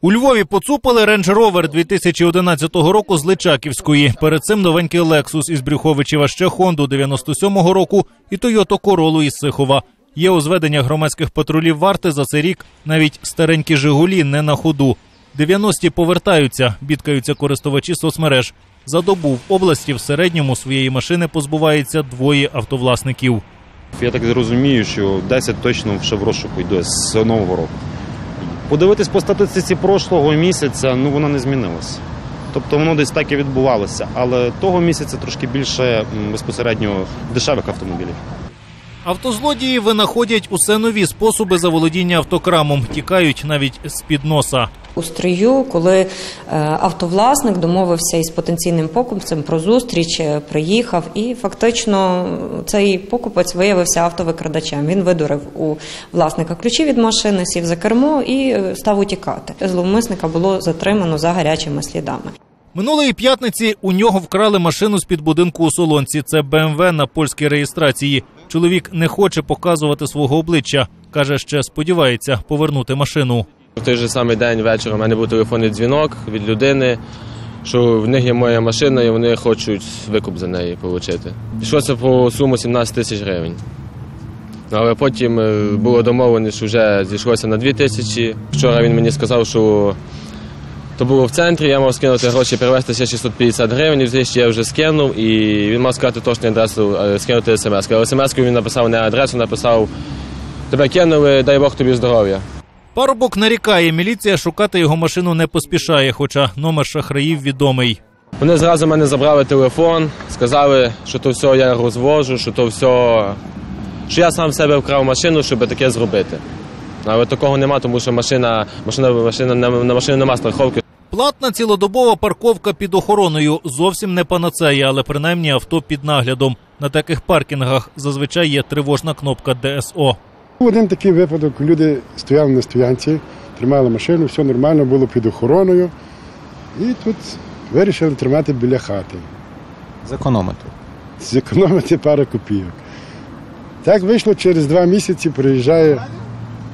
У Львові поцупили Range Rover 2011 року з Личаківської. Перед цим новенький Lexus із Брюховичева, ще Honda 97-го року і Toyota Corolla із Сихова. Є у зведення громадських патрулів варти за цей рік навіть старенькі Жигулі не на ходу. 90-ті повертаються, бідкаються користувачі соцмереж. За добу в області в середньому своєї машини позбувається двоє автовласників. Я так розумію, що 10 точно ще в розшуку йде з нового року. Подивитись по статистиці прошлого місяця, ну вона не змінилася. Тобто воно десь так і відбувалося, але того місяця трошки більше безпосередньо дешевих автомобілів. Автозлодії винаходять усе нові способи заволодіння автокрамом, тікають навіть з під носа. У стрию, коли е, автовласник домовився із потенційним покупцем про зустріч, е, приїхав, і фактично цей покупець виявився автовикрадачем. Він видурив у власника ключі від машини, сів за кермо і е, став утікати. Зловмисника було затримано за гарячими слідами. Минулої п'ятниці у нього вкрали машину з під будинку у Солонці. Це БМВ на польській реєстрації. Чоловік не хоче показувати свого обличчя. каже, ще сподівається повернути машину. В той же самий день вечором у мене був телефонний дзвінок від людини, що в них є моя машина і вони хочуть викуп за неї отримати. Пішлося по суму 17 тисяч гривень. Але потім е, було домовлено, що вже зійшлося на 2 тисячі. Вчора він мені сказав, що то було в центрі, я мав скинути гроші, перевезти ще 650 гривень, і ще я вже скинув, і він мав сказати точну адресу, е, скинути смс. Але смс він написав не адресу, написав тебе кинули, дай Бог тобі здоров'я. Парубок нарікає, міліція шукати його машину не поспішає, хоча номер шахраїв відомий. Вони зразу мене забрали телефон, сказали, що то все я розвожу, що то все, що я сам в себе вкрав машину, щоб таке зробити. Але такого нема, тому що машина, машина, машина на, на машину нема страховки. Платна цілодобова парковка під охороною зовсім не панацея, але принаймні авто під наглядом. На таких паркінгах зазвичай є тривожна кнопка ДСО. Був Один такий випадок, люди стояли на стоянці, тримали машину, все нормально було під охороною. І тут вирішили тримати біля хати, Зекономити. зекономити пару копійок. Так вийшло через два місяці, приїжджає,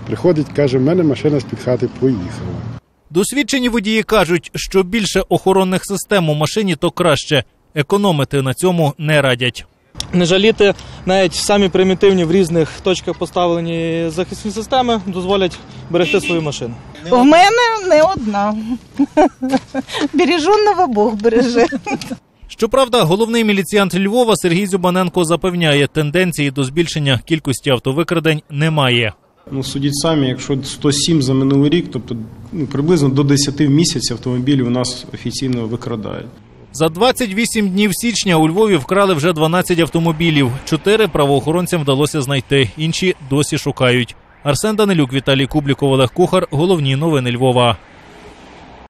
приходить, каже, в мене машина з-під хати поїхала. Досвідчені водії кажуть, що більше охоронних систем у машині, то краще. Економити на цьому не радять. не жаліти навіть самі примітивні в різних точках поставлені захисні системи дозволять берегти свою машину. В мене не одна. Береженого Бог береже. Щоправда, головний міліціянт Львова Сергій Зюбаненко запевняє, тенденції до збільшення кількості автовикрадень немає. Ну, судіть самі, якщо 107 за минулий рік, тобто ну, приблизно до 10 в місяць автомобілів у нас офіційно викрадають. За 28 днів січня у Львові вкрали вже 12 автомобілів. Чотири правоохоронцям вдалося знайти, інші досі шукають. Арсен Данилюк, Віталій Кубліков, Олег Кухар. Головні новини Львова.